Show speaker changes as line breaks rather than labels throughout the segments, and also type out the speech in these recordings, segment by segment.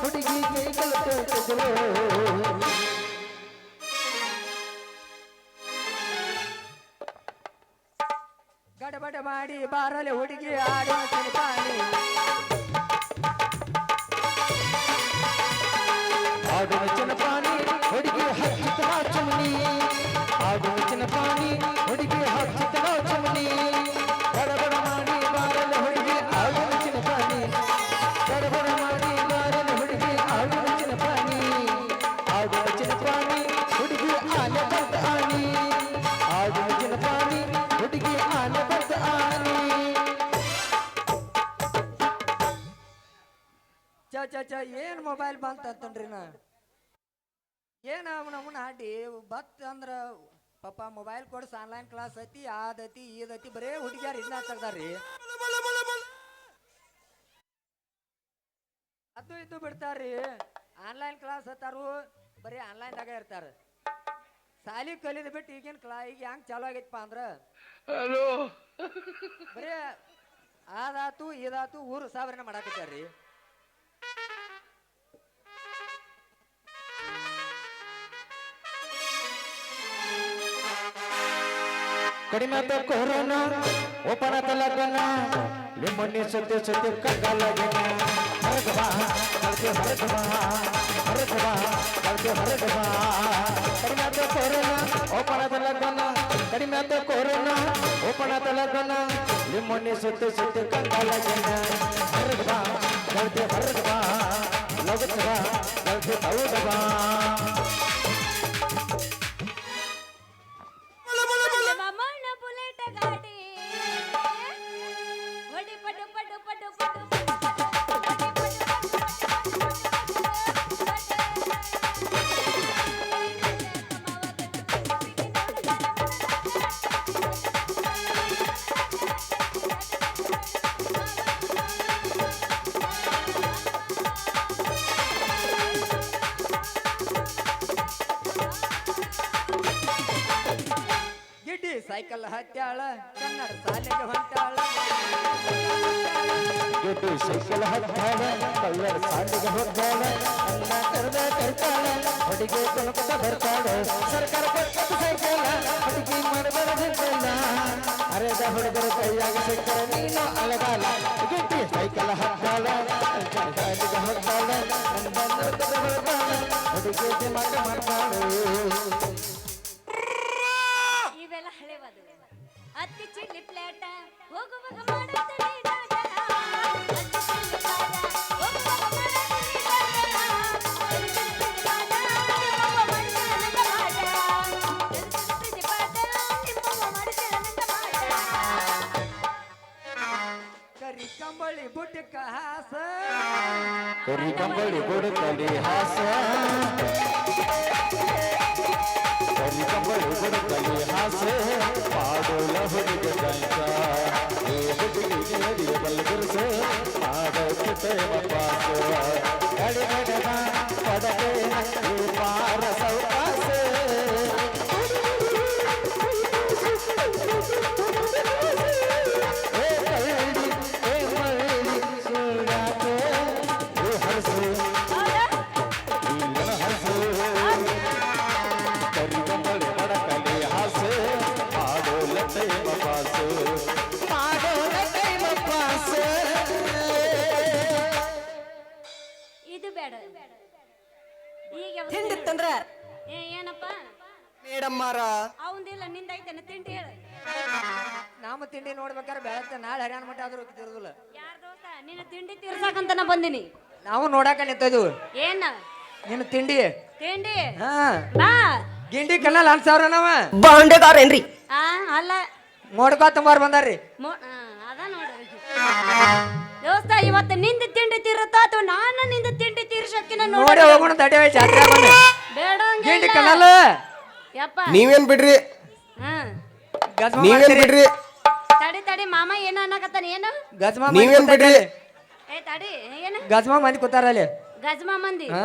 ಹುಡುಗಿ
ಗಡಬಡ ಮಾಡಿ ಬಾರಲೆ ಹುಡುಗಿ ಆಡೋ ಸಿನಿಪಾಣಿ ಮೊಬೈಲ್ ಬಂತ ಅಂತನ್ರಿ ನಾ. ಏನ ನಮ್ಮನ್ನ ಆಡಿ ಬತ್ ಅಂದ್ರ ಪಾಪ ಮೊಬೈಲ್ ಕೊಡ್ಸ ಆನ್ಲೈನ್ ಕ್ಲಾಸ್ ಐತಿ ಆದತಿ ಈದತಿ ಬರೇ ಹುಡುಗಿಯರ್ ಇದನ್ನ ತೆಗ್ದಾರ್ರಿ ಅದು ಇದು ಬಿಡ್ತಾರ್ರಿ. ಆನ್ಲೈನ್ ಕ್ಲಾಸ್ ಹತ್ತಾರು ಬರೀ ಆನ್ಲೈನ್ದಾಗ ಇರ್ತಾರ. ಸಾಲಿ ಕಲಿದ ಬಿಟ್ಟು ಈಗಿನ ಕ್ಲಾ ಈಗ ಹೆಂಗ್ ಚಾಲು ಆಗೈತಪ್ಪ ಅಂದ್ರ? ಬರೀ ಆದಾತು ಇದಾತು ಊರು ಸಾವಿರ ಮಾಡಾಕತ್ತಾರ್ರಿ
ಕಡಿಮೆ ಆತ ಕೊರೋನಾ ಓಪನ್ ಆತ ಲಗ್ನ ನಿಮ್ಮನ್ನಿ ಸತ್ಯ ಸತ್ಯ ಕಗ್ಗಲಗಿನ ಹೊರಗೆ ಬಾ ಕಳ್ಕೆ ಹೊರಗೆ ಬಾ ಹೊರಗೆ ಬಾ ಕಳ್ಕೆ ಹೊರಗೆ ಬಾ ಕಡಿಮೆ ಆತ ಕೊರೋನಾ ಓಪನ್ ಆತ ಲಗ್ನ ಕಡಿಮೆ ಆತ ಕೊರೋನಾ ಓಪನ್ ಆತ ಲಗ್ನ ನಿಮ್ಮನ್ನಿ ಸತ್ಯ ಸತ್ಯ ಕಗ್ಗಲಗಿನ ಹೊರಗೆ ಬಾ ಕಳ್ಕೆ ಹೊರಗೆ ಬಾ ಲಗತ್ ಬಾ ಹುಡುಗಿ ಕೊಲಕತ್ತ ಬರ್ತಾಳ ಸರ್ಕಾರ ಕೊಟ್ಟದ್ದು ಸೈಕಲ್ ಹುಡುಗಿ ಮಾಡಬಾರ ಸೈಕಲ್ ಅರೆದ ಹುಡುಗರ ಕೈಯಾಗ ಸೈಕಲ್ ನೀನು ಅಲಗಾಲ ಗೆದ್ದಿ ಸೈಕಲ್ ಹತ್ತಾಳ ಕಳ್ಳರ ಸಾಲಿಗೆ ಹೋಗ್ತಾಳ ಅನ್ನ ಕರೆದ ಬರ್ತಾಳ ಹುಡುಗಿ ದಿಮಾಕ ಮಾಡ್ತಾಳು
ಇವೆಲ್ಲ ಹಳೆವದು ಅತ್ತಿ ಚಿಲ್ಲಿ ಪ್ಲೇಟ ಹೋಗುವಾಗ ಮಾಡುತ್ತಲೇ
ಕಂಬಳಿ ಬುಟ್ಟಕ್ಕ ಹಾಸ.
ಕರಿ ಕಂಬಳಿ ಬುಡಕಲಿ ಹಾಸ. ಕರಿ ಕಂಬಳಿ ಬುಡಕಲಿ ಹಾಸ. ಪಾಡೋಲ ಹುಡುಗ ನಡಿಯ ಬಲ್ಗುರ್ಸ ಪಾಡ ಕಿಟೇಮ ಪಾಸ ಗಡಿ
ತಿಂಡಿ
ನೋಡ್ಬೇಕಾದ್ರೆ ಬೆಳತ್ತೆ ನಾಳೆ ಹರಿಯಾಣ ಮಟ್ಟ ಆದ್ರೂ ತಿರುದಿಲ್ಲ
ಯಾರ ದೋಸ್ತ? ನಿನ್ನ ತಿಂಡಿ ತೀರ್ಸಕಂತ ನಾ ಬಂದಿನಿ.
ನಾವು ನೋಡಾಕ ನಿಂತಿದ್ವು
ಏನ?
ನಿನ್ನ ತಿಂಡಿ.
ತಿಂಡಿ?
ಹಾ.
ಬಾ.
ಗಿಂಡಿ ಕಲ್ಲಲ್ಲ ಹನ್ ಸಾವಿರ ನಾವ.
ಬಾಂಡೆದಾರೇನ್ರಿ?
ಆ ಅಲ್ಲ.
ನೋಡ್ಕೋ ತುಂಬಾರ್ ಬಂದಾರ್ರಿ.
ಮೊ- ಆ, ಅದ ನೋಡ್ರಿ ದೋಸ್ತ ಇವತ್ತು ನಿಂದ ತಿಂಡಿ ತೀರುತ್ತಾ ಅಥವಾ ನಾನು ನಿಂದ ತಿಂಡಿ ತೀರ್ಸಕ್ಕಿನ
ನೋಡಿ ಹೋಗೋಣ ತಡೆ ಜಾತ್ರೆ ಬಂದೆ
ಬೇಡ
ಗಿಂಡಿ ಕಲ್ಲಲ್ಲ.
ಯಪ್ಪ.
ನೀವೇನ್ ಬಿಡ್ರಿ?
ಹಾ
ಗಜ್ಮ
ನೀವೇನ್
ಮಾಡ್ತೀರಿ?
ಬಿಡ್ರಿ?
ತಡಿ ಮಾಮ ಏನ ಅನ್ನಕತ್ತಾನ ಏನು?
ಗಜಮಾ
ನೀವೇನ್ ಬಿಡ್ರಿ?
ಏ ತಡಿ ಏನು?
ಗಜಮಾ ಮಂದಿ ಕೂತಾರ ಅಲ್ಲಿ.
ಗಜ್ಮಾ ಮಂದಿ?
ಹಾ.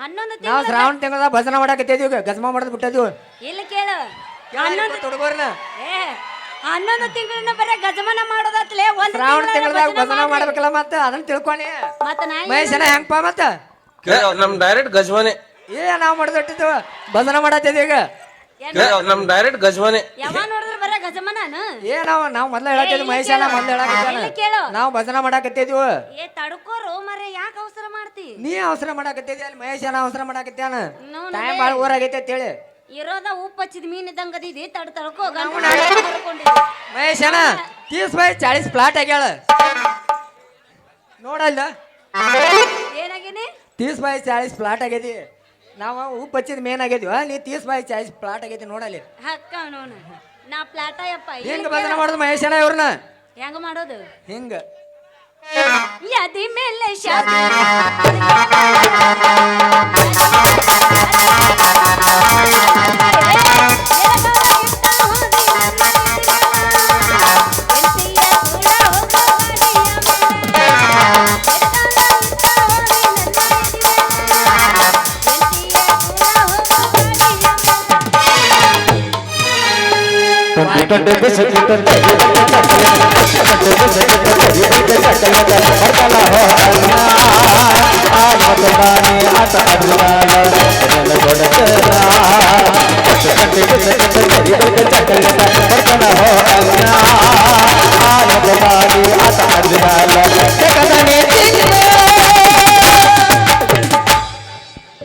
ಹನ್ನೊಂದು
ನಾವು
ತಿಂಗಳ
ಶ್ರಾವಣ ತಿಂಗಳ ಭಜನ ಮಾಡಕತ್ತಿದ್ವಿ ಗಜಮಾ ಮಾಡದ ಬಿಟ್ಟದ್ವಿ.
ಇಲ್ಲಿ ಕೇಳು. ಹನ್ನೊಂದು
ಹುಡುಗರ್ನ?
ಏ ಹನ್ನೊಂದು ತಿಂಗಳನ್ನ ಬರೇ ಗಜಮನ ಮಾಡೋದತ್ಲೆ ಒಂದ್
ಶ್ರಾವಣ
ತಿಂಗಳ
ತಿಂಗಳದಾಗ
ಭಜನೆ.
ಮಾಡ್ಬೇಕಲ್ಲ ಮತ್ತ ಅದನ್ನ ತಿಳ್ಕೊಳಿ
ಮತ್ತೆ ನಾ ಏನ್
ಮಹೇಶನ ಹೆಂಗಪ್ಪ ಮತ್ತೆ?
ಏ, ನಮ್ ಡೈರೆಕ್ಟ್ ಗಜ್ವಾನೆ
ಏ ನಾವ್ ಮಾಡಿದಟ್ಟಿದ್ವ ಭಜನ ಮಾಡತ್ತಿದ್ವಿ ಈಗ.
ನಮ್ ಡೈರೆಕ್ಟ್ ಗಜಮನೆ
ಯಾವಾಗ ನೋಡಿದ್ರ ಬರೀ ಗಜಮನನ?
ಏ ನಾವ್ ನಾವ್ ಮೊದ್ಲ ಹೇಳತ್ತಿದ್ವಿ ಮಹೇಶನ. ಮೊದ್ಲ
ಇಲ್ಲಿ ಕೇಳು.
ಹೇಳಕತ್ತಾನ ನಾವ್ ಭಜನ ಮಾಡಾಕತ್ತಿದ್ವಿ.
ಏ ತಡ್ಕೋರು ಮರೆ ಯಾಕೆ ಅವಸರ ಮಾಡ್ತಿ?
ನೀ ಅವಸರ ಮಾಡಾಕತ್ತಿದ್ವಿ ಅಲ್ಲಿ? ಮಹೇಶನ ಅವಸರ ಮಾಡಾಕತ್ಯಾನ
ನೋಡು
ಟೈಮ್ ಭಾಳ ಊರಾಗೈತೆ ಅಂತೇಳಿ
ಇರೋದ ಉಪ್ಪು ಹಚ್ಚಿದ ಮೀನ್ ಇದ್ದಂಗ ಅದಿದಿ ತಡ್ ತಡ್ಕೋ
ಮಹೇಶನ ತೀಸ್ ಬೈ ಚಾಳಿಸ್ ಫ್ಲಾಟ್ ಆಗ್ಯಾಳ. ನೋಡಲ್ಲ
ಏನಾಗಿನಿ?
ತೀಸ್ ಬೈ ಚಾಳಿಸ್ ಪ್ಲಾಟ್ ಆಗೈತಿ ನಾವು ಉಪ್ಪು ಹಚ್ಚಿದ ಮೇನ್ ಆಗಿದ್ವಿ ನೀ ತೀಸ್ ಬಾಯ್ ಚಾಯ್ಸ್ ಪ್ಲಾಟ್ ಆಗೈತಿ ನೋಡಲ್ಲಿ
ಹಕ್ಕ ನೋನು ನಾ ಪ್ಲಾಟ ಯಪ್ಪ
ಹೆಂಗ ಭಜನ ಮಾಡೋದು ಮಹೇಶನ ಇವ್ರನ್ನ
ಹೆಂಗ ಮಾಡೋದು
ಹೆಂಗ
ಯದಿ ಮೇಲೆ ಶಾದಿ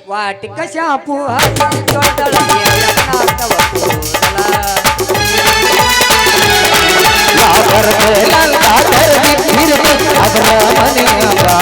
वाट कशा पुहा तोंडाला गेला नाता वपुला அவர் மேலால் காதல் இருமை அவர்
மனிதா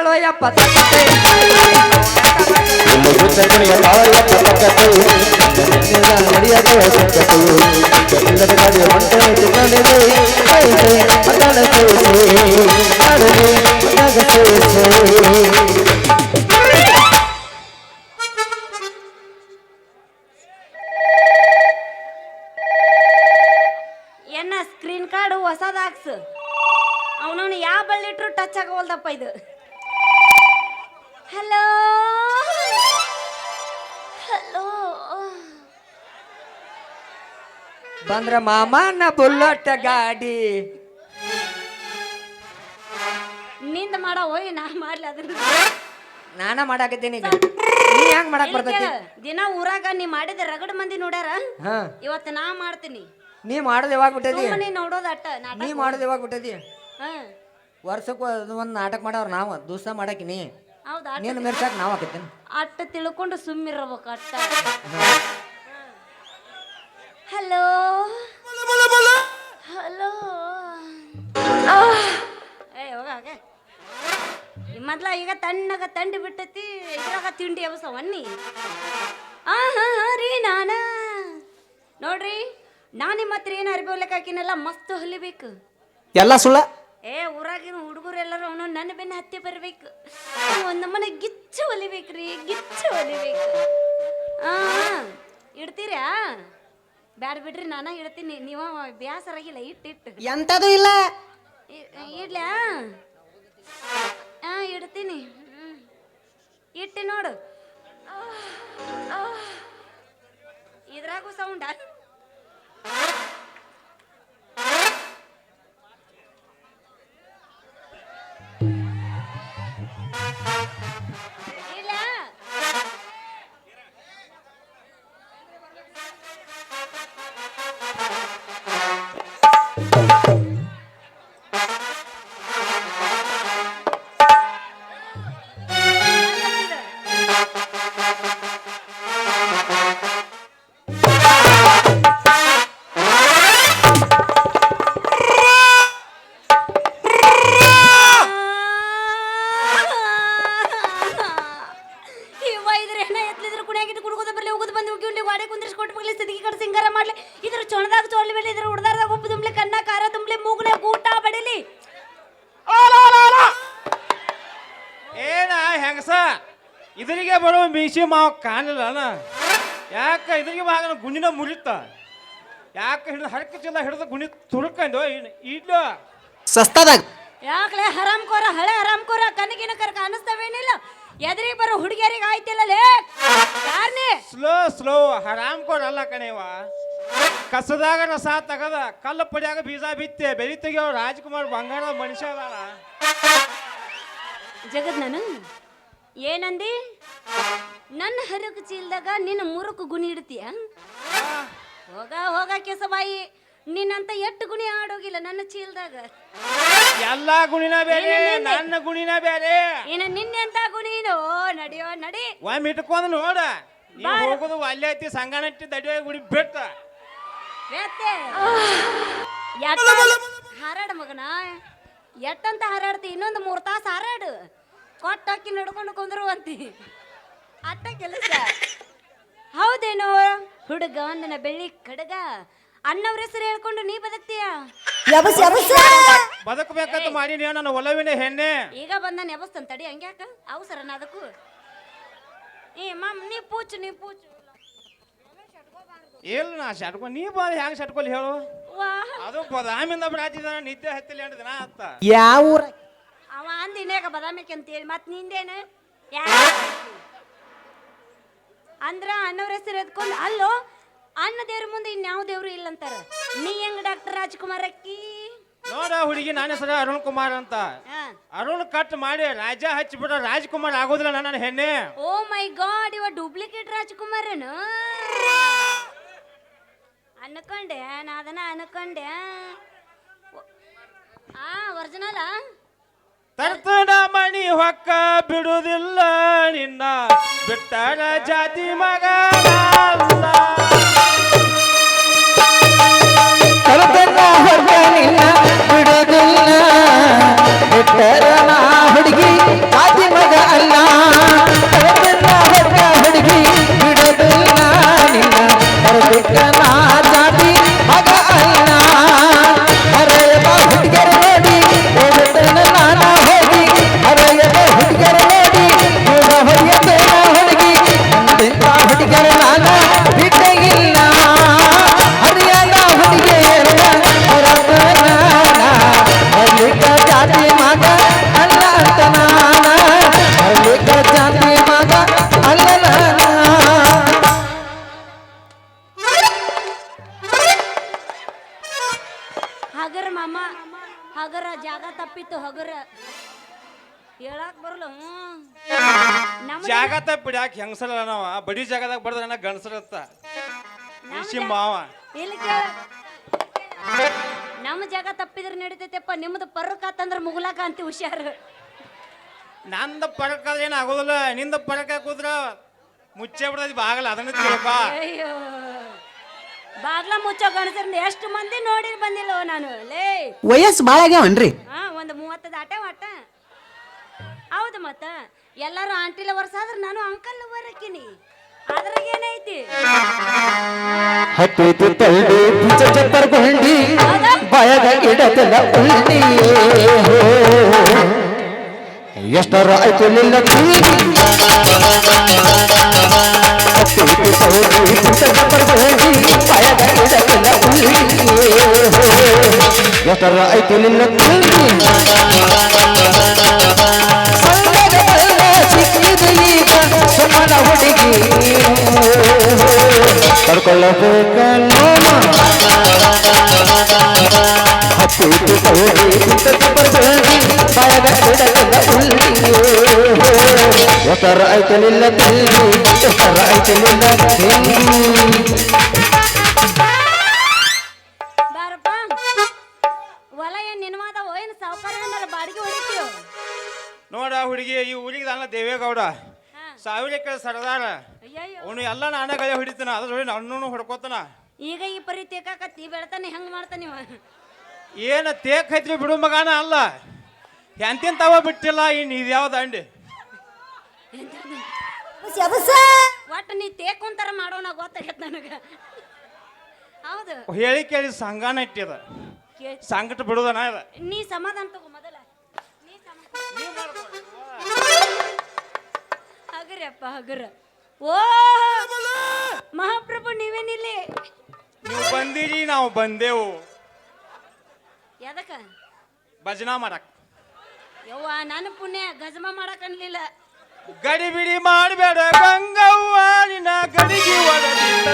ಕುಣಿತಾಳೋ ಯಪ್ಪ
ಎನ್ನ ಸ್ಕ್ರೀನ್ ಕಾರ್ಡ್ ಹೊಸದ ಹಾಕ್ಸು ಅವನವನು ಯಾವ ಬಳ್ಳಿಟ್ರು ಟಚ್ ಆಗೋಲ್ದಪ್ಪ ಇದು ಹಲೋ ಹಲೋ
ಬಂದ್ರ ಮಾಮನ ಬುಲ್ಲಟ್ ಗಾಡಿ.
ನಿಂದ ಮಾಡ ಹೋಯ್ ನಾ ಮಾಡ್ಲಿ ಅದನ್ನ.
ನಾನ ಮಾಡಾಕತ್ತೀನಿ ಈಗ. ನೀ ಹೆಂಗ್ ಮಾಡಕ್ ಬರ್ತೈತಿ?
ದಿನ ಊರಾಗ ನೀ ಮಾಡಿದ ರಗಡ್ ಮಂದಿ ನೋಡ್ಯಾರ?
ಹಾ.
ಇವತ್ತು ನಾ ಮಾಡ್ತೀನಿ.
ನೀ ಮಾಡೋದು ಯಾವಾಗ ಬಿಟ್ಟದಿ
ಸುಮ್ಮನೆ ನೋಡೋದ ಅಟ್ಟ ನಾಟಕ.
ನೀ ಮಾಡೋದು ಯಾವಾಗ ಬಿಟ್ಟದಿ
ಹಾ.
ವರ್ಷಕ್ಕೆ ಒಂದು ನಾಟಕ ಮಾಡವ್ರ ನಾವು ದಿವಸ ಮಾಡಾಕಿ ನೀ
ಹೌದಾ
ನೀನು ಮೆರ್ಸಾಕ್ ನಾವು ಹಾಕತ್ತೇನೆ
ಅಟ್ಟ ತಿಳ್ಕೊಂಡು ಸುಮ್ಮಿರ್ಬೇಕು ಅಟ್ಟ ಹಲೋ ಹಲೋ ಏ ಹೋಗ ಹೋಗ. ಈ ಮೊದ್ಲ ಈಗ ತಣ್ಣಗ ತಂಡಿ ಬಿಟ್ಟತಿ ಇದ್ರಾಗ ತಿಂಡಿ ಅವಸವನ್ನಿ ಆ ಹಾ ಹಾ ರೀ ನಾನ. ನೋಡ್ರಿ ನಾನು ನಿಮ್ಮ ಹತ್ರ ಏನು ಅರ್ಬಿ ಹೊಲಕ್ಕೆ ಹಾಕಿನಲ್ಲ ಮಸ್ತ್ ಹೊಲಿಬೇಕು.
ಎಲ್ಲ ಸುಳ್ಳ?
ಏ, ಊರಾಗಿನ ಹುಡುಗರು ಎಲ್ಲರೂ ಅವನು ನನ್ನ ಬೆನ್ನ ಹತ್ತಿ ಬರ್ಬೇಕು. ಒಂದು ನಮ್ಮನೆ ಗಿಚ್ಚು ಹೊಲಿಬೇಕ್ರಿ ಗಿಚ್ಚು ಹೊಲಿಬೇಕು ಆ ಇಡ್ತೀರಾ? ಬ್ಯಾಡ ಬಿಡ್ರಿ, ನಾನ ಇಡ್ತೀನಿ. ನೀವು ಬ್ಯಾಸರಾಗಿಲ್ಲ ಇಟ್ಟಿಟ್ಟು
ಎಂತದು ಇಲ್ಲ.
ಮಾಡಿ ಕುಂದ್ರಿಸಿ ಕೊಟ್ಟು ಮಗ್ಲಿ ಸಿದ್ಗಿ ಕಡೆ ಸಿಂಗಾರ ಮಾಡ್ಲಿ. ಇದ್ರ ಚೊಣದಾಗ ಚೋಲಿ ಬೆಳಿ ಇದ್ರ ಉಡ್ದಾರ್ದಾಗ ಉಪ್ಪು ತುಂಬಲಿ ಕನ್ನ ಖಾರ ತುಂಬಲಿ ಮೂಗ್ನೆ ಗೂಟ ಬಡಿಲಿ.
ಏನ ಹೆಂಗಸ? ಇದರಿಗೆ ಬರೋ ಮೀಸಿ ಮಾವ ಕಾಣಲಿಲ್ಲ ಅಣ್ಣ ಯಾಕ ಇದರಿಗೆ ಮಾಗ ಗುಂಡಿನ ಮುರಿತ. ಯಾಕ ಹಿಡಿದು ಹರಕ ಚಂದ ಹಿಡಿದು ಗುಣಿ ತುಳ್ಕೊಂಡು ಇಡ್ಲು.
ಸಸ್ತಾದಾಗ.
ಯಾಕಲೇ ಹರಾಮ್ ಕೋರ ಹಳೆ ಹರಾಮ್ ಕೋರ ಕನಗಿನ ಕರ್ ಕಾಣಿಸ್ತಾವೇನಿಲ್ಲ ಎದುರಿಗೆ ಬರೋ ಹುಡುಗಿಯರಿಗೆ ಆಯ್ತಿಲ್ಲ ಯಾರ್ನೇ?
ಸ್ಲೋ ಸ್ಲೋ ಹರಾಮ್ ಕೊಡಲ್ಲ ಕಣೇವ ಕಸದಾಗ ರಸ ತಗದ ಕಲ್ಲು ಪಡಿಯಾಗ ಬೀಜ ಬಿತ್ತೆ ಬೆಳಿ ತೆಗಿಯೋ ರಾಜ್ಕುಮಾರ್ ಬಂಗಾರ ಮನುಷ್ಯ ಅದಾನ
ಜಗದ್ ನಾನು ಏನಂದಿ? ನನ್ನ ಹರಕು ಚೀಲದಾಗ ನಿನ್ನ ಮುರುಕು ಗುಣಿ ಇಡ್ತೀಯ? ಹೋಗ ಹೋಗ ಕೆಸಬಾಯಿ. ನಿನ್ನಂತ ಎಟ್ಟು ಗುಣಿ ಆಡೋಗಿಲ್ಲ ನನ್ನ ಚೀಲ್ದಾಗ.
ಎಲ್ಲಾ ಗುಣಿನ ಬೇರೆ? ನನ್ನ ಗುಣಿನ ಬೇರೆ.
ಇನ್ನು ನಿನ್ನೆಂತ ಗುಣಿನೋ ನಡಿಯೋ ನಡಿ.
ಒಮ್ಮೆ ಇಟ್ಕೊಂಡು ನೋಡ. ನೀ
ಹೋಗೋದು
ಹೋಗುದು ಅಲ್ಲೇ ಐತಿ ಸಂಗನಟ್ಟಿ ದಡಿಯ ಗುಡಿ ಬಿಟ್ಟ.
ಬೇತೆ ಎಟ್ಟ ಹಾರಾಡ ಮಗನ. ಎಟ್ಟಂತ ಹಾರಾಡ್ತಿ? ಇನ್ನೊಂದು ಮೂರು ತಾಸು ಹಾರಾಡು. ಕೊಟ್ಟಾಕಿ ನಡ್ಕೊಂಡು ಕುಂದ್ರುವಂತಿ. ಅಟ್ಟ ಕೆಲಸ. ಹೌದೇನೋ? ಹುಡುಗ ನನ್ನ ಬೆಳ್ಳಿ ಕಡಗ. ಅಣ್ಣವ್ರ ಹೆಸರು ಹೇಳ್ಕೊಂಡು ನೀ ಬದುಕ್ತೀಯ?
ಬದುಕಬೇಕಂತ ಮಾಡಿ ನೀವು ನನ್ನ ಒಲವಿನ ಹೆಣ್ಣೆ.
ಈಗ ಬಂದ ನೆಬಸ್ತನ್ ತಡಿ ಹಂಗ್ಯಾಕ? ಅವಸರನ ಅದಕ್ಕೂ? ಏ ಮಾಮ್ ನೀ ಪೂಚು ನೀ ಪೂಚು.
ಇಲ್ಲ ನಾ ಶಟ್ಕೊ ನೀ ಬಾ ಹೆಂಗ್ ಶಟ್ಕೊಲಿ ಹೇಳು?
ವಾ
ಅದು ಬದಾಮಿಂದ ಬಿಡಾತಿದ್ದಾನ ನಿದ್ದೆ ಹತ್ತಿಲ್ಲ ಎಂಟು ದಿನ ಆತ
ಯಾವ ಊರ?
ಅವ ಅಂದ ಇನ್ಯಾಕ ಬದಾಮಿಕೆ ಅಂತೇಳಿ ಮತ್ ನಿಂದೇನು? ಯಾ ಅಂದ್ರ ಅಣ್ಣವ್ರ ಹೆಸರು ಎತ್ಕೊಂಡು ಅಲ್ಲೋ ಅಣ್ಣ ದೇವ್ರ ಮುಂದೆ ಇನ್ಯಾವ ದೇವ್ರು ಇಲ್ಲ ಅಂತಾರ? ನೀ ಹೆಂಗ್ ಡಾಕ್ಟರ್ ರಾಜ್ಕುಮಾರ್ ಅಕ್ಕಿ?
ನೋಡ ಹುಡುಗಿ ನನ್ನ ಹೆಸರು ಅರುಣ್ ಕುಮಾರ್ ಅಂತ.
ಹಾ.
ಅರುಣ್ ಕಟ್ ಮಾಡಿ ರಾಜ ಹಚ್ಚಿಬಿಟ್ರ ರಾಜ್ಕುಮಾರ್ ಆಗೋದಿಲ್ಲ ನನ್ನ ಹೆಣ್ಣೆ.
ಓ ಮೈ ಗಾಡ್ ಇವ ಡೂಪ್ಲಿಕೇಟ್ ರಾಜ್ಕುಮಾರನು ಅನ್ಕೊಂಡೆ ನಾ ಅದನ್ನ ಅನ್ಕೊಂಡೆ. ಆ ಒರಿಜಿನಲ್?
ತರ್ತನ ಮಣಿ ಹೊಕ್ಕ ಬಿಡುದಿಲ್ಲ ನಿನ್ನ ಬಿಟ್ಟಣ ಜಾತಿ ಮಗ
ಹೊರಗ ನಿನ್ನ ಬಿಡುದಿಲ್ಲ ಬಿಟ್ಟರ ಹುಡುಗಿ. ಆದಿ
ತಪ್ಪಿದ್ರೆ ನಡೀತೈತೆಪ್ಪ ನಿಮ್ದು ಪರ್ಕಾತಂದ್ರ ಮುಗುಲಾಕ ಅಂತ ಹುಷಾರು.
ನಂದ ಪರಕ ಏನು ಆಗೋದಿಲ್ಲ ನಿಂದ ಪರಕ ಕೂದ್ರ ಮುಚ್ಚೆ ಬಿಡೋದು ಬಾಗಲ ಅದನ್ನ ತಿಳ್ಕ.
ಅಯ್ಯೋ. ಬಾಗ್ಲ ಮುಚ್ಚೋ ಗಣಸರಿಂದ ಎಷ್ಟು ಮಂದಿ ನೋಡಿರ್ ಬಂದಿಲ್ಲ ನಾನು ಲೇ.
ವಯಸ್ಸು ಭಾಳ ಆಗ್ಯಾವನ್ರಿ?
ಹಾ ಒಂದು ಮೂವತ್ತು ದಾಟ ಒಟ್ಟ ಹೌದು ಮತ್ತ ಎಲ್ಲರೂ ಆಂಟಿಲ ಲವರ್ಸ್ ಆದ್ರೆ ನಾನು ಅಂಕಲ್ ಲವರ್ ಹಾಕಿನಿ ಅದ್ರಾಗ ಏನೈತಿ
ಹತ್ತಿತು ತಳ್ಳಿ ಪಿಚ ಚಪ್ಪರ್ಗೊಂಡಿ ಬಾಯದ ಇಡತಲ ಉಳ್ಳಿ. ಎಷ್ಟರ ಆಯ್ತು ನಿಲ್ಲ ಹತ್ತೈತಿ ತಳ್ಳಿ ಪಿಚ ಚಪ್ಪರ್ಗೊಂಡಿ ಬಾಯದ ಇಡತಲ ಉಳ್ಳಿ. ಎಷ್ಟರ ಆಯ್ತು ನಿಲ್ಲ ಕರ್ಕೊಳ್ಳಬೇಕ ನೋಮ ಹತ್ತಿತ್ತು ತೋರಿ ಪುಸ್ತಕ ಬರ್ಬೇಡಿ ಬಾಯದ ಬಿಡಲಿಲ್ಲ ಉಳ್ಳಿ ಎಷ್ಟರ ಆಯ್ತಲಿಲ್ಲ ಆಯ್ತಲಿಲ್ಲ ತಿಲ್ಲಿ
ಬಾರಪ್ಪ ಹೊಲ ಏನ್ ನಿನ್ಮಾದವ ಏನು ಸಾವುಕಾರ ಏನಾರ ಬಾಡಿಗೆ ಹೊಡಿತೀವ
ನೋಡ ಹುಡುಗಿ ಈ ಊರಿಗೆ ನಾನು ದೇವೇಗೌಡ.
ಹಾ.
ಸಾವಿರ ಎಕರೆ ಸರದಾರ.
ಅಯ್ಯಯ್ಯೋ.
ಅವನು ಎಲ್ಲ ನಾನೇ ಗಳೆ ಹೊಡಿತಾನ ಅದ್ರ ಜೋಡಿ ನನ್ನೂ ಹೊಡ್ಕೋತಾನ.
ಈಗ ಈ ಪರಿ ತೇಕಾಕತ್ತಿ ಬೆಳ್ತಾನೆ ಹೆಂಗ್ ಮಾಡ್ತಾನೆ ಇವ?
ಏನ ತೇಕ್ ಹೈತ್ರಿ ಬಿಡು ಮಗಾನ ಅಲ್ಲ. ಎಂತೆಂತವ ಬಿಟ್ಟಿಲ್ಲ ಇನ್ ಇದ್ಯಾವ್ದು ಅಂಡಿ
ಒಟ್ಟು ನೀ ತೇಕೊಂತಾರ ಮಾಡೋಣ ಗೊತ್ತಾಗತ್ತೆ ನನಗೆ. ಹೌದು.
ಹೇಳಿ ಕೇಳಿ ಸಂಗಾನ ಇಟ್ಟಿದ.
ಕೇ-
ಸಂಕಟ ಬಿಡುದನ ಇದ
ನೀ ಸಮಾಧಾನ ತಗೋ ಮೊದಲ. ನೀ ಸಮ- ಹಗರ ಹಗುರ. ಅಪ್ಪ ಹಗುರ ಓ ಮಹಾಪ್ರಭು ನೀವೇನಿಲ್ಲಿ?
ನೀವು ಬಂದಿರಿ ನಾವು ಬಂದೆವು.
ಯಾದಕ್ಕ
ಭಜನಾ ಮಾಡಕ್.
ಯವ್ವ ನನ್ನ ಪುಣ್ಯ ಗಜಮ ಮಾಡಕ್ ಅನ್ಲಿಲ್ಲ.
ಗಡಿ ಬಿಡಿ ಮಾಡಬೇಡ ಗಂಗವ್ವ ನಿನ್ನ ಗಡಿಗೆ ಒಡಗಿದ್ದ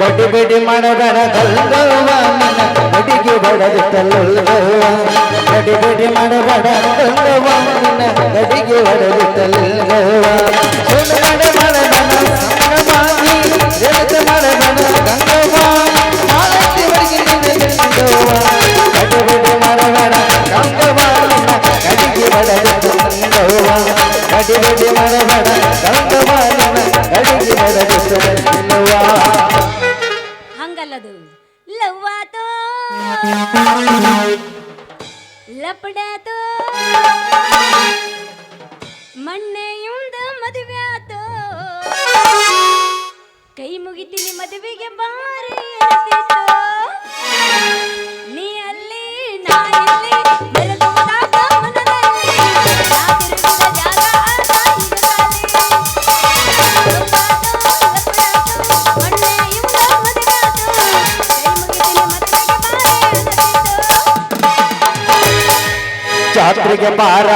ಗಡಿ ಬಿಡಿ ಮಾಡಬೇಡ ಗಲ್ಗವ್ವ ನಿನ್ನ ಗಡಿಗೆ ಬಡದಿತ್ತಲ್ಲವ್ವ ಗಡಿ ಬಿಡಿ ಮಾಡಬೇಡ ಗಲ್ಗವ್ವ ನಿನ್ನ ಗಡಿಗೆ ಬಡದಿತ್ತಲ್ಲವ್ವ ಸುಳ್ಳು ಮಾಡಬೇಡ ಸಂಗಮಾಗಿ ಜಗತ್ತ
siempre te
ಜಾತ್ರೆಗೆ ಬಾರ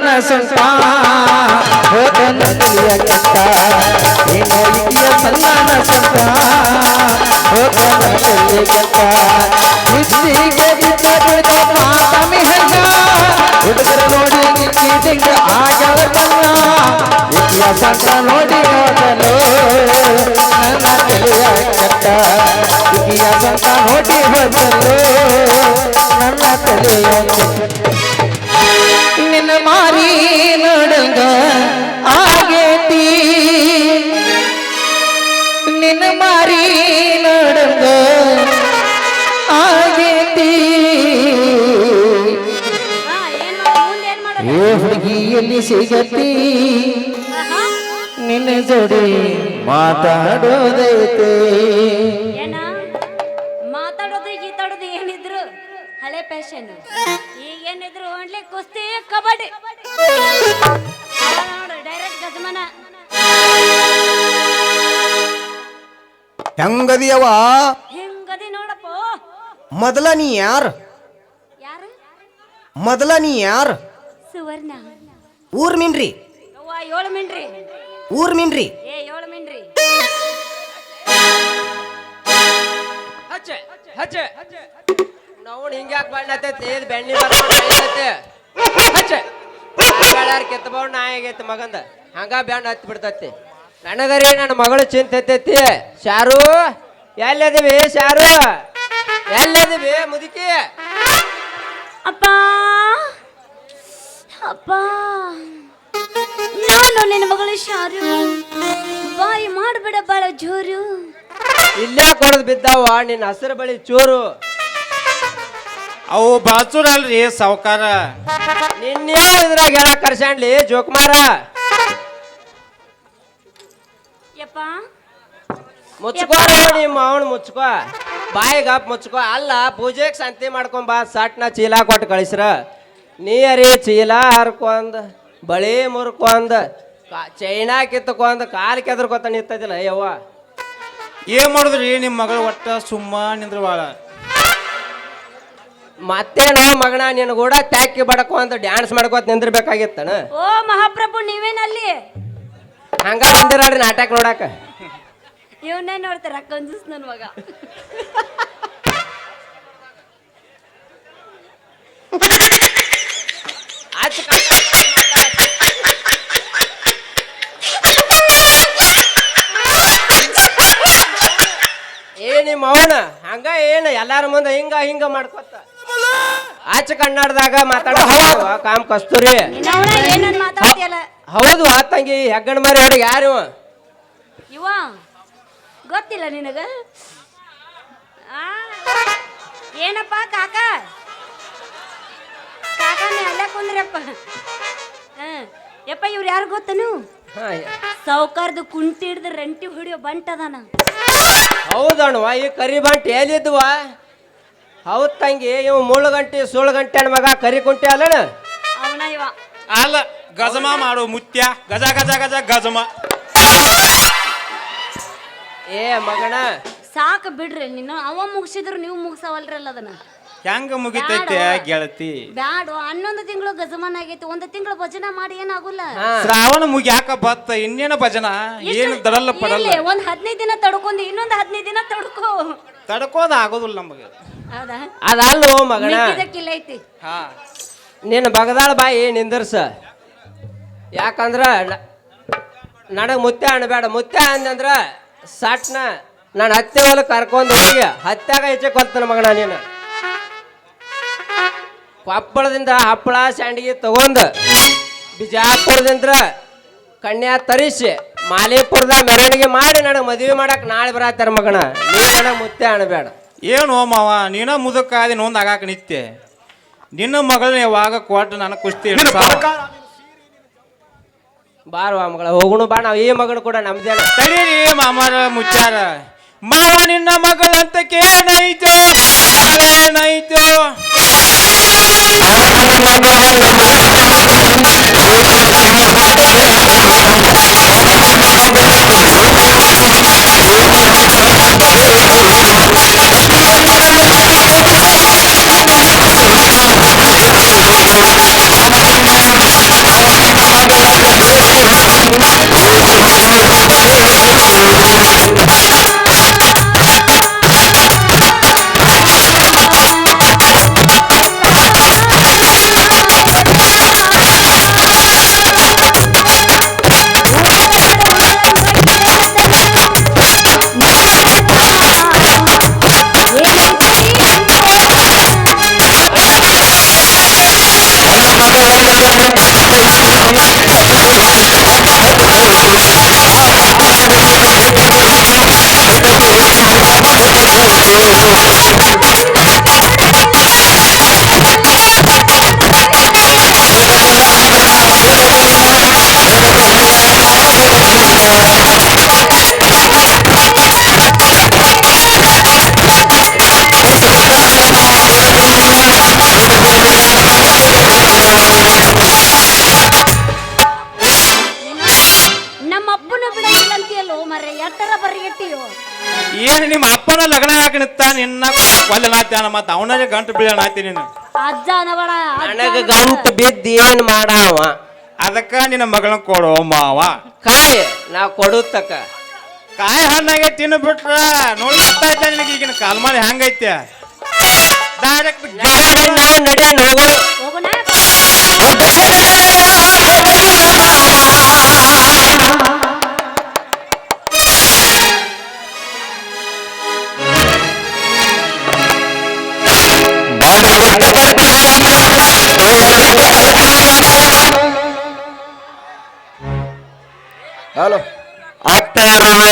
ಸಣ್ಣ ಸೊಂಟ ಹೋದ ನದಿಯ ಕೆಟ್ಟ ಏನ ಇದಿಯ ಸಣ್ಣ ಸೊಂಟ ಹೋದ ನದಿಯ ಕೆಟ್ಟ ಬಿದ್ದಿಗೆ ಬಿದ್ದ ಬಿದ್ದ ಬಾದಾಮಿ ಹಣ್ಣ ಹುಡುಗರ ನೋಡಿ ಕಿಟ್ಟಿಂಗ ಆಗ್ಯಾವ ಬಣ್ಣ ಇದಿಯ ಸಂಟ ನೋಡಿ ಹೋದಲು ನನ್ನ ತಲೆಯ ಕೆಟ್ಟ ಇದಿಯ ಸಂಟ ನೋಡಿ ಹೋದಲು ನನ್ನ ತಲೆಯ ಕೆಟ್ಟ ನಿನ್ನ ಮಾರಿ ನೋಡಂಗ ಆಗೇತಿ. ನಿನ್ನ ಮಾರಿ ನೋಡಂಗ ಆಗೇತಿ. ಏ ಹುಡುಗಿ ಎಲ್ಲಿ ಸಿಗತಿ. ನಿನ್ನ ಜೋಡಿ ಮಾತಾಡೋದೈತೆ.
ಮಾತಾಡೋದು ಗೀತಾಡೋದು ಏನಿದ್ರು? ಹಳೆ ಪ್ಯಾಶನ್ ಈಗ ಏನಿದ್ರು ಓನ್ಲಿ ಕುಸ್ತಿ ಕಬಡ್ಡಿ.
ಹೆಂಗದಿಯವ
ಹೆಂಗದಿ ನೋಡಪ್ಪ.
ಮೊದಲ ನೀ ಯಾರು?
ಯಾರು?
ಮೊದಲ ನೀ ಯಾರು?
ಸುವರ್ಣ.
ಊರ್ ಮಿನ್ರಿ
ಅವ್ವ ಏಳು ಮಿನ್ರಿ
ಊರ್ ಮಿನ್ರಿ
ಏ ಏಳು ಮಿನ್ರಿ
ಹಚ್ಚೆ ಹಚ್ಚೆ. ನಾವು ಹಿಂಗ್ಯಾಕ್ ಬಣ್ಣತೈತಿ ಇದು ಬೆಣ್ಣಿ ಬರ್ತೈತಿ ಹಚ್ಚೆ. ಬೇಡಾರ ಕೆತ್ತಬೌಡ್ ನಾಯಿ ಆಗೈತಿ ಮಗಂದ. ಹಂಗ ಬ್ಯಾಂಡ್ ಹತ್ತಿ ಬಿಡ್ತೈತಿ. ನನಗರಿ ನನ್ನ ಮಗಳು ಚಿಂತೈತಿ ಶಾರು ಎಲ್ಲದಿವಿ ಶಾರು? ಎಲ್ಲದಿವಿ ಮುದುಕಿ?
ಅಪ್ಪ. ಅಪ್ಪ. ನಾನು ನಿನ್ನ ಮಗಳು ಶಾರು. ಬಾಯಿ ಮಾಡಬೇಡ ಬಾಳ ಜೋರು.
ಇಲ್ಲೇ ಕೊಡದ್ ಬಿದ್ದಾವ ನಿನ್ನ ಹಸಿರು ಬಳಿ ಚೂರು.
ಅವು ಬಾಚೂರಲ್ರಿ ಸಾವುಕಾರ.
ನಿನ್ನೆ ಇದ್ರಾಗ ಹೇಳ ಕರ್ಸ್ಯಾಂಡ್ಲಿ ಜೋಕುಮಾರ
ಯಪ್ಪ.
ಮುಚ್ಕೋ ನಿಮ್ಮ ಅವನು ಮುಚ್ಕೋ. ಬಾಯಿಗಪ್ ಮುಚ್ಕೋ. ಅಲ್ಲ ಪೂಜೆಗೆ ಸಂತಿ ಬಾ ಸಟ್ನ ಚೀಲ ಕೊಟ್ಟು ಕಳಿಸ್ರ. ನೀರಿ ಚೀಲ ಹರ್ಕೊಂದ್ ಬಳಿ ಮುರ್ಕೊಂದ್ ಚೈನಾ ಕಿತ್ಕೊಂದ್ ಕಾಲ್ ಕೆದ್ರಕೊತ ನಿಂತದಿಲ್ಲ ಯವ್ವ.
ಏನ್ ಮಾಡುದ್ರಿ ನಿಮ್ಮ ಮಗಳು ಒಟ್ಟ ಸುಮ್ಮ ನಿಂದ್ರ ಬಾಳ
ಮತ್ತೇನೋ ಮಗನ ನಿನ್ನ ಕೂಡ ಟ್ಯಾಕಿ ಅಂತ ಡ್ಯಾನ್ಸ್ ಮಾಡ್ಕೋತ ನಿಂದಿರ್ಬೇಕಾಗಿತ್ತಣ
ಓ ಮಹಾಪ್ರಭು ನೀವೇನಲ್ಲಿ
ಹಂಗ ಬಂದಿರಾಡ್ರಿ ನಾಟಕ ನೋಡಕ.
ಇವನೇ ನೋಡ್ತಾರ ಕಂಜೂಸ್ ನನ್ ಮಗ.
ಆಚೆ ಕಡೆ ಏನಿ ಮೌನ ಹಂಗ ಏನ ಎಲ್ಲಾರ ಮುಂದೆ ಹಿಂಗ ಹಿಂಗ ಮಾಡ್ಕೊತ. ಆಚೆ ಕನ್ನಡದಾಗ ಮಾತಾಡೋದು ಕಾಮ್ ಕಸ್ತೂರಿ.
ನಿನ್ನವನ ಏನನ್ ಮಾತಾಡ್ತಿಯಲ್ಲ?
ಹೌದು ಆ ತಂಗಿ ಹೆಗ್ಗಣ ಮಾರಿ ಅವ್ರಿಗೆ ಯಾರು ಇವ?
ಇವ? ಗೊತ್ತಿಲ್ಲ ನಿನಗ? ಆ, ಏನಪ್ಪ ಕಾಕ? ಕಾಕನೇ ಅಲ್ಲ ಕುಂದ್ರಪ್ಪ. ಹ ಯಪ್ಪ ಇವ್ರು ಯಾರು ಗೊತ್ತನು?
ಸೌಕಾರ್ದು
ಸಾವುಕಾರ್ದು ಕುಂಟಿ ಹಿಡ್ದು ರಂಟಿ ಹೊಡಿಯೋ ಬಂಟದಾನ.
ಹೌದಣ್ಣ ಈ ಕರಿ ಬಂಟಿ ಎಲ್ಲಿದ್ವ ಹೌದ್ ತಂಗಿ ಇವ್ ಮುಳ್ಳು ಗಂಟೆ ಸುಳ್ಳು ಗಂಟೆ ಮಗ ಕರಿ ಕುಂಟೆ ಅಲ್ಲಣ?
ಅವನ ಇವ.
ಅಲ್ಲ ಗಜಮ ಮಾಡು ಮುತ್ಯ. ಗಜ ಗಜ ಗಜ ಗಜಮ.
ಏ ಮಗಣ.
ಸಾಕು ಬಿಡ್ರಿ ನೀನು. ಅವ ಮುಗಿಸಿದ್ರು ನೀವು ಮುಗಿಸವಲ್ರಲ್ಲ ಅದನ್ನ
ಹೆಂಗ ಮುಗಿತೈತೆ ಗೆಳತಿ?
ಬ್ಯಾಡ ಹನ್ನೊಂದು ತಿಂಗಳು ಗಜಮಾನ ಆಗೈತಿ ಒಂದು ತಿಂಗಳು ಭಜನ ಮಾಡಿ ಏನಾಗುಲ್ಲ?
ಶ್ರಾವಣ ಮುಗ್ಯಾಕ ಬತ್ತ ಇನ್ನೇನ ಭಜನ? ಏನು ದಡಲ್ಲ ಪಡಲ್ಲ?
ಒಂದು ಒಂದ್ ಹದಿನೈದು ದಿನ ತಡ್ಕೊಂಡು ಇನ್ನೊಂದು ಹದಿನೈದು ದಿನ ತಡ್ಕೋ.
ತಡ್ಕೋದ ಆಗೋದಿಲ್ಲ ನಮಗೆ.
ಹೌದಾ?
ಅದಲ್ಲೋ ಮಗಣ
ಮಿಕ್ಕಿದಕ್ಕಿಲ್ಲ ಐತಿ.
ಹಾ.
ನಿನ್ನ ಬಗದಾಳ ಬಾಯಿ ನಿಂದರ್ಸ. ಯಾಕಂದ್ರ ನಡಗ ಮುತ್ತೆ ಅನ್ಬೇಡ. ಮುತ್ತೆ ಅಂದಂದ್ರ ಸಟ್ನ ನಾನು ಹತ್ತಿ ಹೊಲ ಕರ್ಕೊಂಡು ಹೋಗಿ ಹತ್ಯಾಗ ಹೆಚ್ಚೆ ಕೊಲ್ತಾನ ಮಗನ ನೀನು. ಕೊಪ್ಪಳದಿಂದ ಹಪ್ಪಳ ಸ್ಯಾಂಡಿಗೆ ತಗೊಂಡು ಬಿಜಾಪುರದಿಂದ ಕನ್ಯಾ ತರಿಸಿ ಮಾಲಿಪುರದ ಮೆರವಣಿಗೆ ಮಾಡಿ ನನಗೆ ಮದುವೆ ಮಾಡಕ್ಕೆ ನಾಳೆ ಬರತ್ತಾರ ಮಗನ. ನೀನು ನನಗೆ ಮುತ್ತೆ ಅನ್ಬೇಡ.
ಏನು ಮಾವ ನೀನ ಮುದುಕಾದಿ ನೊಂದ್ ಆಗಾಕ ನಿತ್ಯ. ನಿನ್ನ ಮಗಳನ್ನ ಯಾವಾಗ ಕೊಟ್ಟು ನನಗೆ ಕುಸ್ತಿ.
ಬಾರುವ ಮಗಳ ಹೋಗುಣ ಬಾ ನಾವು ಈ ಮಗಳು ಕೂಡ ನಮ್ದೇ
ತಡೀರಿ ಮಾಮರ ಮುಚ್ಚಾರ. ಮಾವ ನಿನ್ನ ಮಗಳಂತ ಕೇನೈತೋ ಏನೈತೋ
ನಮ್ಮ 我们先知道，我
们先知道，我们先知。ನಿನ್ನ ಒಲ್ಲೆನಾತ್ಯಾನ ಮತ್ತೆ ಅವನೇ ಗಂಟು ಬೀಳನಾತಿ ನೀನು.
ಅಜ್ಜ ಅನ್ನಬೇಡ ಅಜ್ಜ
ನನಗ. ಗಂಟು ಬಿದ್ದು ಏನ್ ಮಾಡಾವ?
ಅದಕ್ಕ ನಿನ್ನ ಮಗಳನ್ನ ಕೊಡೋ ಮಾವ.
ಕಾಯಿ ನಾ ಕೊಡುತ್ತಕ್ಕ
ಕಾಯಿ ಹಣ್ಣಾಗೆ ತಿನ್ನು ಬಿಟ್ರ ನೋಡಿ ಗೊತ್ತಾಯ್ತ ನಿನಗೆ ಈಗಿನ ಕಾಲ್ಮಾಲಿ ಹೆಂಗೈತೆ. ಡೈರೆಕ್ಟ್
ನಡಿ ಹೋಗೋಣ.
ಹೋಗೋಣ.
ಹಲೋ. ಅತ್ತೆ ಇರೋದು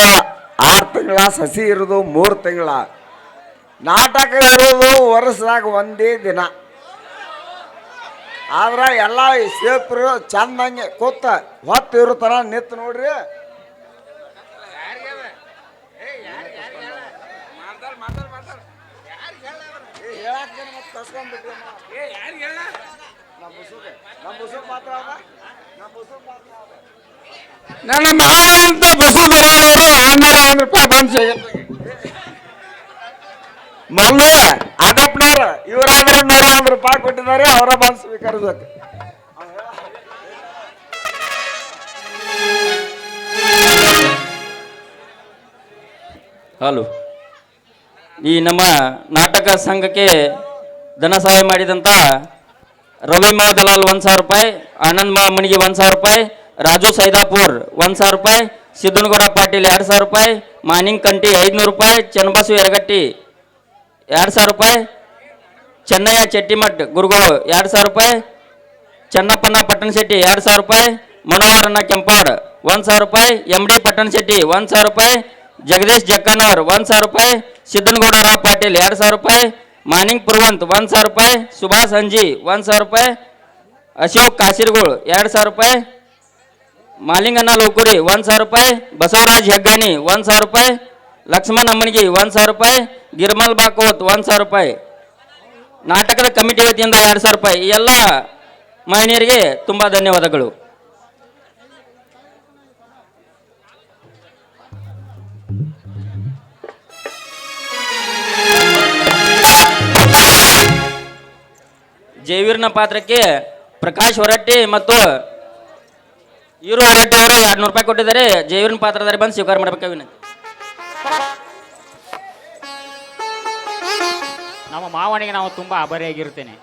ಆರು ತಿಂಗಳ ಸಸಿ ಇರೋದು ಮೂರು ತಿಂಗಳ. ನಾಟಕ ಇರೋದು ವರ್ಷದಾಗ ಒಂದೇ ದಿನ. ಆದ್ರೆ ಎಲ್ಲ ಸೇಪ್ರು ಚಂದಂಗೆ ಕೂತ ಹೊತ್ತು ಇರೋ ಥರ ನಿಂತು ನೋಡ್ರಿ. ನನ್ನ ಮಾವ ಅಂತ ಬಸ್ಸು ಬರೋರು ಆಮೇಲೆ ಒಂದು ರೂಪಾಯಿ ಬಂದು ಸಿಗುತ್ತೆ ಅಡಪ್ನವ್ರ ಇವರಾದ್ರೆ ನೂರ ಒಂದು ರೂಪಾಯಿ ಕೊಟ್ಟಿದ್ದಾರೆ, ಅವರ ಬಂದು ಸ್ವೀಕರಿಸಬೇಕು.
ಹಲೋ. ಈ ನಮ್ಮ ನಾಟಕ ಸಂಘಕ್ಕೆ ಧನ ಸಹಾಯ ಮಾಡಿದಂಥ ರವಿ ಮಾದಲಾಲ್ ಒಂದು ಸಾವಿರ ರೂಪಾಯಿ, ಆನಂದ್ ಮಾ ಮನಿಗೆ ಒಂದು ಸಾವಿರ ರೂಪಾಯಿ ರಾಜು ಸೈದಾಪುರ್ ಒಂದು ಸಾವಿರ ರೂಪಾಯಿ ಸಿದ್ದನಗೌಡ ಪಾಟೀಲ್ ಎರಡು ಸಾವಿರ ರೂಪಾಯಿ ಮಾನಿಂಗ್ ಕಂಟಿ ಐದುನೂರು ರೂಪಾಯಿ ಚನ್ನಬಸು ಯರಗಟ್ಟಿ ಎರಡು ಸಾವಿರ ರೂಪಾಯಿ ಚೆನ್ನಯ್ಯ ಚೆಟ್ಟಿಮಠ್ ಗುರುಗಳು ಎರಡು ಸಾವಿರ ರೂಪಾಯಿ ಚನ್ನಪ್ಪನ ಪಟ್ಟಣ ಶೆಟ್ಟಿ ಎರಡು ಸಾವಿರ ರೂಪಾಯಿ ಮನೋಹರಣ್ಣ ಕೆಂಪಾಡ್ ಒಂದು ಸಾವಿರ ರೂಪಾಯಿ ಎಂ ಡಿ ಪಟ್ಟಣ ಶೆಟ್ಟಿ ಒಂದು ಸಾವಿರ ರೂಪಾಯಿ ಜಗದೀಶ್ ಜಕ್ಕನವರ್ ಒಂದು ಸಾವಿರ ರೂಪಾಯಿ ಸಿದ್ದನಗೌಡ ರಾವ್ ಪಾಟೀಲ್ ಎರಡು ಸಾವಿರ ರೂಪಾಯಿ ಮಾನಿಂಗ್ ಪುರ್ವಂತ್ ಒಂದು ಸಾವಿರ ರೂಪಾಯಿ ಸುಭಾಷ್ ಅಂಜಿ ಒಂದು ಸಾವಿರ ರೂಪಾಯಿ ಅಶೋಕ್ ಕಾಸಿರ್ಗೋಳ್ ಎರಡು ಸಾವಿರ ರೂಪಾಯಿ ಮಾಲಿಂಗಣ್ಣ ಲೋಕುರಿ, ಒಂದು ಸಾವಿರ ರೂಪಾಯಿ. ಬಸವರಾಜ್ ಹೆಗ್ಗಾನಿ ಒಂದು ಸಾವಿರ ರೂಪಾಯಿ. ಲಕ್ಷ್ಮಣ್ ಅಮ್ಮನಿಗೆ ಒಂದು ಸಾವಿರ ರೂಪಾಯಿ. ಗಿರ್ಮಲ್ ಬಾಕೋತ್, ಒಂದು ಸಾವಿರ ರೂಪಾಯಿ. ನಾಟಕದ ಕಮಿಟಿ ವತಿಯಿಂದ ಎರಡು ಸಾವಿರ ರೂಪಾಯಿ. ಎಲ್ಲ ಮಹಿಳೆಯರಿಗೆ ತುಂಬ ಧನ್ಯವಾದಗಳು. ಜಯವೀರ್ನ ಪಾತ್ರಕ್ಕೆ ಪ್ರಕಾಶ್ ಹೊರಟ್ಟಿ ಮತ್ತು ಇವರು ಹೊರಟ್ಟಿ ಅವರು ರೂಪಾಯಿ ಕೊಟ್ಟಿದ್ದಾರೆ. ಜೈವಿನ ಪಾತ್ರಧಾರಿ ಬಂದು ಸ್ವೀಕಾರ ಮಾಡ್ಬೇಕು ವಿನಂತಿ
ನಮ್ಮ ಮಾವನಿಗೆ ನಾವು ತುಂಬ ಆಭಾರಿಯಾಗಿರ್ತೇನೆ